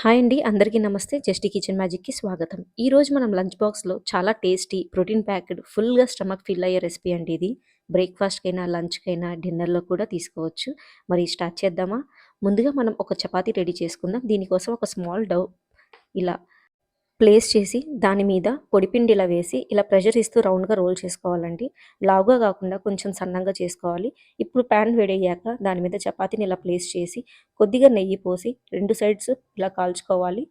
Hi అండి అందరికీ నమస్తే. జస్టీ కిచెన్ మ్యాజిక్కి స్వాగతం. ఈరోజు మనం లంచ్ బాక్స్లో చాలా టేస్టీ ప్రోటీన్ ప్యాక్డ్ ఫుల్గా స్టమక్ ఫిల్ అయ్యే రెసిపీ అండి ఇది. బ్రేక్ఫాస్ట్కైనా లంచ్కైనా డిన్నర్లో కూడా తీసుకోవచ్చు. మరి స్టార్ట్ చేద్దామా? ముందుగా మనం ఒక చపాతీ రెడీ చేసుకుందాం. దీనికోసం ఒక స్మాల్ డవ్ ఇలా ప్లేస్ చేసి దాని మీద పొడిపిండి ఇలా వేసి ఇలా ప్రెషర్ ఇస్తూ రౌండ్గా రోల్ చేసుకోవాలండి. లావుగా కాకుండా కొంచెం సన్నంగా చేసుకోవాలి. ఇప్పుడు ప్యాన్ వేడయ్యాక దాని మీద చపాతీని ఇలా ప్లేస్ చేసి కొద్దిగా నెయ్యి పోసి రెండు సైడ్స్ ఇలా కాల్చుకోవాలి.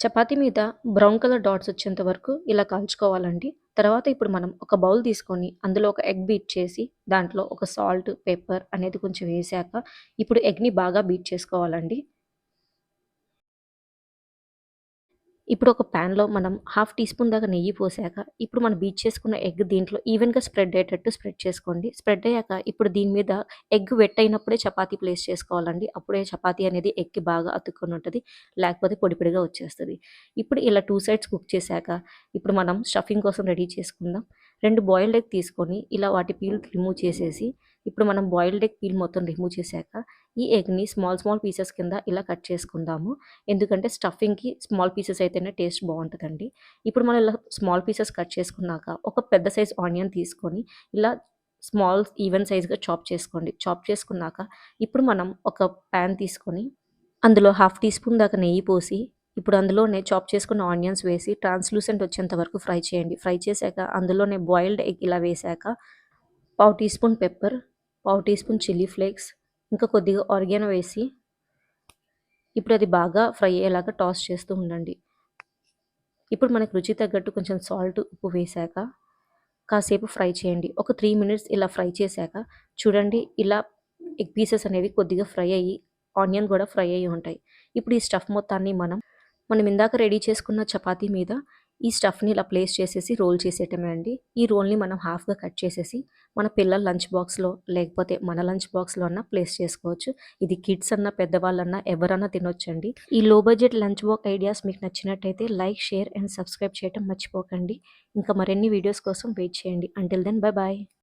చపాతీ మీద బ్రౌన్ కలర్ డాట్స్ వచ్చేంత వరకు ఇలా కాల్చుకోవాలండి. తర్వాత ఇప్పుడు మనం ఒక బౌల్ తీసుకొని అందులో ఒక ఎగ్ బీట్ చేసి దాంట్లో ఒక సాల్ట్ పెప్పర్ అనేది కొంచెం వేసాక ఇప్పుడు ఎగ్ని బాగా బీట్ చేసుకోవాలండి. ఇప్పుడు ఒక ప్యాన్లో మనం హాఫ్ టీ స్పూన్ దాకా నెయ్యి పోసాక ఇప్పుడు మనం బీచ్ చేసుకున్న ఎగ్ దీంట్లో ఈవెన్గా స్ప్రెడ్ అయ్యేటట్టు స్ప్రెడ్ చేసుకోండి. స్ప్రెడ్ అయ్యాక ఇప్పుడు దీని మీద ఎగ్ వెట్ అయినప్పుడే చపాతీ ప్లేస్ చేసుకోవాలండి. అప్పుడే చపాతీ అనేది ఎగ్కి బాగా అతుక్కొని ఉంటుంది. లేకపోతే పొడిపొడిగా వచ్చేస్తుంది. ఇప్పుడు ఇలా టూ సైడ్స్ కుక్ చేశాక ఇప్పుడు మనం స్టఫింగ్ కోసం రెడీ చేసుకుందాం. రెండు బాయిల్డ్ ఎగ్ తీసుకొని ఇలా వాటి పీల్ రిమూవ్ చేసేసి ఇప్పుడు మనం బాయిల్డ్ ఎగ్ పీల్ మొత్తం రిమూవ్ చేశాక ఈ ఎగ్ని స్మాల్ స్మాల్ పీసెస్ కింద ఇలా కట్ చేసుకుందాము. ఎందుకంటే స్టఫింగ్కి స్మాల్ పీసెస్ అయితేనే టేస్ట్ బాగుంటుందండి. ఇప్పుడు మనం ఇలా స్మాల్ పీసెస్ కట్ చేసుకున్నాక ఒక పెద్ద సైజ్ ఆనియన్ తీసుకొని ఇలా స్మాల్ ఈవెన్ సైజ్గా చాప్ చేసుకోండి. చాప్ చేసుకున్నాక ఇప్పుడు మనం ఒక ప్యాన్ తీసుకొని అందులో హాఫ్ టీ స్పూన్ దాకా నెయ్యి పోసి ఇప్పుడు అందులోనే చాప్ చేసుకున్న ఆనియన్స్ వేసి ట్రాన్స్లూసెంట్ వచ్చేంత వరకు ఫ్రై చేయండి. ఫ్రై చేశాక అందులోనే బాయిల్డ్ ఎగ్ ఇలా వేశాక పావు టీ స్పూన్ పెప్పర్ పావు టీ స్పూన్ చిల్లీ ఫ్లేక్స్ ఇంకా కొద్దిగా ఆర్గానో వేసి ఇప్పుడు అది బాగా ఫ్రై అయ్యేలాగా టాస్ చేస్తూ ఉండండి. ఇప్పుడు మనకు రుచి తగ్గట్టు కొంచెం సాల్ట్ ఉప్పు వేశాక కాసేపు ఫ్రై చేయండి. ఒక త్రీ మినిట్స్ ఇలా ఫ్రై చేశాక చూడండి ఇలా ఎగ్ పీసెస్ అనేవి కొద్దిగా ఫ్రై అయ్యి ఆనియన్ కూడా ఫ్రై అయ్యి ఉంటాయి. ఇప్పుడు ఈ స్టఫ్ మొత్తాన్ని మనం మనం ఇందాక రెడీ చేసుకున్న చపాతీ మీద ఈ స్టఫ్ని ఇలా ప్లేస్ చేసేసి రోల్ చేసేయటమే అండి. ఈ రోల్ని మనం హాఫ్గా కట్ చేసేసి మన పిల్లల లంచ్ బాక్స్లో లేకపోతే మన లంచ్ బాక్స్లో అన్నా ప్లేస్ చేసుకోవచ్చు. ఇది కిడ్స్ అన్న పెద్దవాళ్ళన్నా ఎవరన్నా తినొచ్చండి. ఈ లో బడ్జెట్ లంచ్ బాక్ ఐడియాస్ మీకు నచ్చినట్టయితే లైక్ షేర్ అండ్ సబ్స్క్రైబ్ చేయటం మర్చిపోకండి. ఇంకా మరిన్ని వీడియోస్ కోసం వెయిట్ చేయండి. Until then bye bye